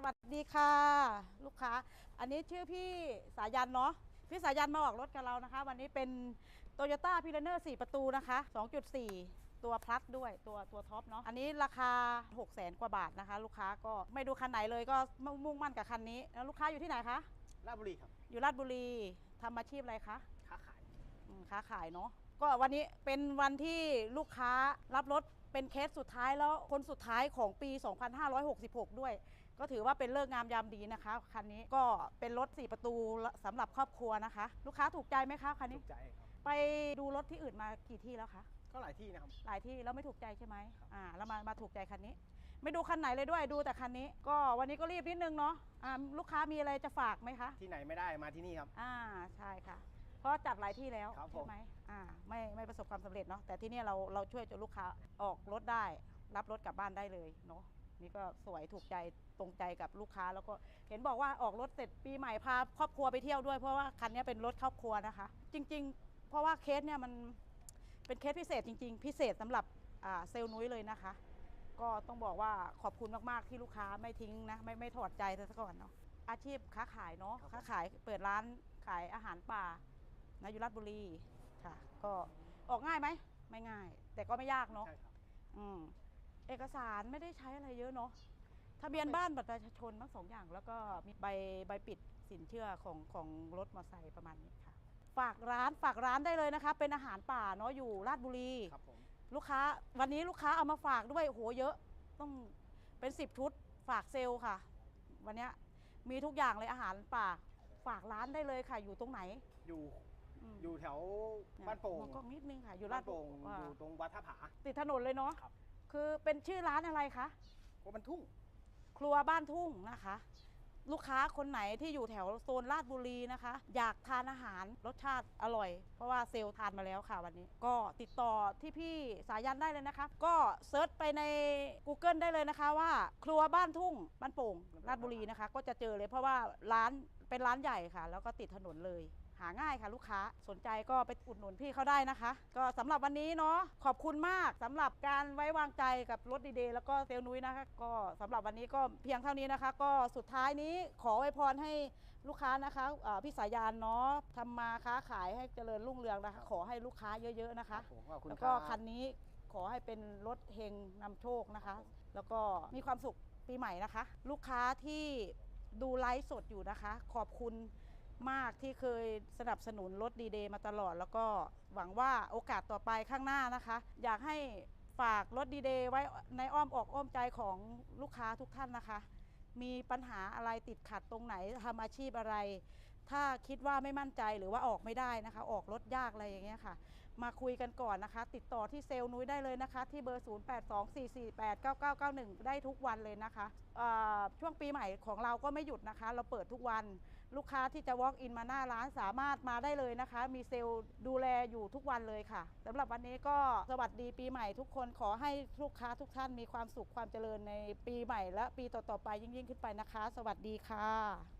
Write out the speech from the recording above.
สวัสดีค่ะ ลูกค้า อันนี้ชื่อพี่สายันเนาะพี่สายันมาออกรถกับเรานะคะ วันนี้เป็น t o y ยต้าพีเนอร์4ประตูนะคะ 2.4 ตัวพลัสด้วยตัวตัวท็อปเนาะอันนี้ราคา 6 0แสนกว่าบาทนะคะ ลูกค้าก็ไม่ดูคันไหนเลยก็มุ่งมั่นกับคันนี้แล้วลูกค้าอยู่ที่ไหนคะราชบุรีครับ อยู่ราชบุรีทำอาชีพอะไรคะค้าขายอืมค้าขายเนาะก็วันนี้เป็นวันที่ลูกค้ารับรถเป็นเคสสุดท้ายแล้วคนสุดท้ายของปี 2566 ด้วย ก็ถือว่าเป็นเลิกษ์งามยามดีนะคะคันนี้ก็เป็นรถ 4 ประตูสำหรับครอบครัวนะคะ ลูกค้าถูกใจไหมคะคันนี้ถูกใจครับไปดูรถที่อื่นมากี่ที่แล้วคะก็หลายที่นะครับหลายที่แล้วไม่ถูกใจใช่ไหมครับอ่าแล้วมามาถูกใจคันนี้ ไม่ดูคันไหนเลยด้วยดูแต่คันนี้ ก็วันนี้ก็รีบนิดนึงเนาะอ่าลูกค้ามีอะไรจะฝากไหมคะที่ไหนไม่ได้มาที่นี่ครับอ่าใช่ค่ะเพราะจัดหลายที่แล้วครับผมใช่ไหมอ่าไม่ไม่ประสบความสำเร็จเนาะแต่ที่เนี่ยเราเราช่วยจนลูกค้าออกรถได้ รับรถกลับบ้านได้เลยเนาะ นี่ก็สวยถูกใจตรงใจกับลูกค้า แล้วก็เห็นบอกว่าออกรถเสร็จปีใหม่พาครอบครัวไปเที่ยวด้วยเพราะว่าคันนี้เป็นรถครอบครัวนะคะ จริง ๆ เพราะว่าเคสเนี่ยมันเป็นเคสพิเศษจริง ๆ พิเศษสำหรับอ่าเซลล์นุ้ยเลยนะคะ ก็ต้องบอกว่าขอบคุณมากๆที่ลูกค้าไม่ทิ้งนะไม่ไม่ถอดใจซะก่อนเนาะอาชีพค้าขายเนาะครับผมค้าขายเปิดร้านขายอาหารป่านะอยู่ราชบุรีค่ะ ก็ออกง่ายไหมไม่ง่าย แต่ก็ไม่ยากเนาะใช่ครับอืม เอกสารไม่ได้ใช้อะไรเยอะเนาะทะเบียนบ้านบัตรประชาชนทั้งสองอย่าง แล้วก็มีใบใบปิดสินเชื่อของของรถมอเตอร์ไซค์ประมาณนี้ค่ะ ฝากร้านฝากร้านได้เลยนะคะ เป็นอาหารป่าเนาะอยู่ราชบุรี ครับผม ลูกค้าวันนี้ลูกค้าเอามาฝากด้วยโอ้โหเยอะต้องเป็นสิบชุดฝากเซลล์ค่ะ วันเนี้ยมีทุกอย่างเลยอาหารป่า ฝากร้านได้เลยค่ะ อยู่ตรงไหนอยู่มอยู่แถวเยบ้านโป่งมองกล้องนิดนึงค่ะ อยู่ลาบ้าดนโป่งอ่าอยู่ตรงวัดท่าผา ติดถนนเลยเนาะครับ คือเป็นชื่อร้านอะไรคะว่ามันทุ่ง ครัวบ้านทุ่งนะคะ ลูกค้าคนไหนที่อยู่แถวโซนลาดบุรีนะคะ อยากทานอาหารรสชาติอร่อย เพราะว่าเซลล์ทานมาแล้วค่ะวันนี้ ก็ติดต่อที่พี่สายันได้เลยนะคะ ก็เซิร์ชไปใน Google ได้เลยนะคะว่า ครัวบ้านทุ่งบ้านโป่งลาดบุรีนะคะ ก็จะเจอเลยเพราะว่าร้านเป็นร้านใหญ่ค่ะ แล้วก็ติดถนนเลย หาง่ายค่ะลูกค้าสนใจก็ไปอุดหนุนพี่เขาได้นะคะ ก็สำหรับวันนี้เนาะขอบคุณมากสำหรับการไว้วางใจกับรถดีเดย์แล้วก็เซลลนุ้ยนะคะ ก็สำหรับวันนี้ก็เพียงเท่านี้นะคะ ก็สุดท้ายนี้ขอไว้พรให้ลูกค้านะคะอ่าพี่สายานเนาะทำมาค้าขายให้เจริญรุ่งเรืองนะคะ ขอให้ลูกค้าเยอะๆนะคะผมขอบคุณแล้วคก็รับคันนี้ขอให้เป็นรถเฮงนำโชคนะคะ แล้วก็มีความสุขปีใหม่นะคะ ลูกค้าที่ดูไลฟ์สดอยู่นะคะ ขอบคุณ มากที่เคยสนับสนุนรถดีเดย์มาตลอด แล้วก็หวังว่าโอกาสต่อไปข้างหน้านะคะ อยากให้ฝากรถดีเดย์ไว้ในอ้อมอกอ้อมใจของลูกค้าทุกท่านนะคะ มีปัญหาอะไรติดขัดตรงไหนทำอาชีพอะไร ถ้าคิดว่าไม่มั่นใจหรือว่าออกไม่ได้นะคะ ออกรถยากอะไรอย่างเงี้ยค่ะ มาคุยกันก่อนนะคะ ติดต่อที่เซลล์นุ้ยได้เลยนะคะ ที่เบอร์ 0824489991 ได้ทุกวันเลยนะคะช่วงปีใหม่ของเราก็ไม่หยุดนะคะ เราเปิดทุกวัน ลูกค้าที่จะ walk in มาหน้าร้านสามารถมาได้เลยนะคะ มีเซลล์ดูแลอยู่ทุกวันเลยค่ะสำหรับวันนี้ก็สวัสดีปีใหม่ทุกคนขอให้ลูกค้าทุกท่านมีความสุขความเจริญในปีใหม่และปีต่อๆไปยิ่งๆขึ้นไปนะคะ สวัสดีค่ะ